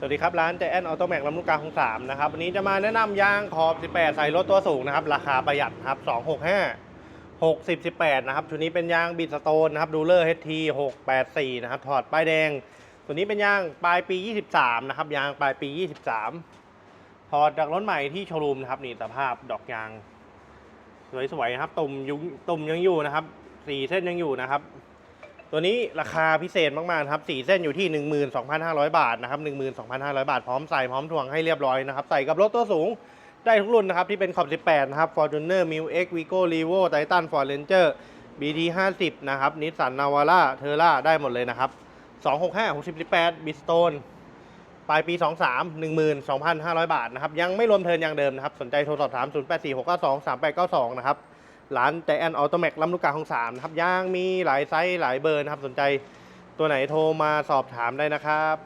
สวัสดีครับ ร้านใจแอนออโตแม็กลำลูกกาของสามนะครับวันนี้จะมาแนะนำยางขอบ 18 ใส่รถตัวสูงนะครับ ราคาประหยัดครับ 265 60 18 นะครับ ชุดนี้เป็นยางบิดสโตนนะครับดูเลอร์ HT 684 นะครับ ถอดป้ายแดง ตัวนี้เป็นยางปลายปี 23 นะครับ ยางปลายปี 23 ถอดจากรถใหม่ที่โชว์รูมนะครับนี่สภาพดอกยาง สวยๆนะครับตุ่มยุงตุ่มยังอยู่นะครับสีเส้นยังอยู่นะครับ ตัวนี้ราคาพิเศษมากๆครับสี่เส้นอยู่ที่ 12,500 บาทนะครับ12,500 บาท พร้อมใส่พร้อมถ่วงให้เรียบร้อยนะครับ ใส่กับรถตัวสูงได้ทุกรุ่นนะครับ ที่เป็นขอบ 18 นะครับ Fortuner m i l X Vigo Revo Titan Ford Ranger BT 50นะครับ Nissan Navara Terra ได้หมดเลยนะครับ 265 68 Bridgestone ปลายปี 23 12,500 บาทนะครับ ยังไม่รวมเทินอย่างเดิมนะครับ สนใจโทรสอบถาม 084692 3892 นะครับ ร้านใจแอนออโตแม็กลำลูกกาของสามนะครับย่างมีหลายไซส์หลายเบอร์นะครับ สนใจตัวไหนโทรมาสอบถามได้นะครับ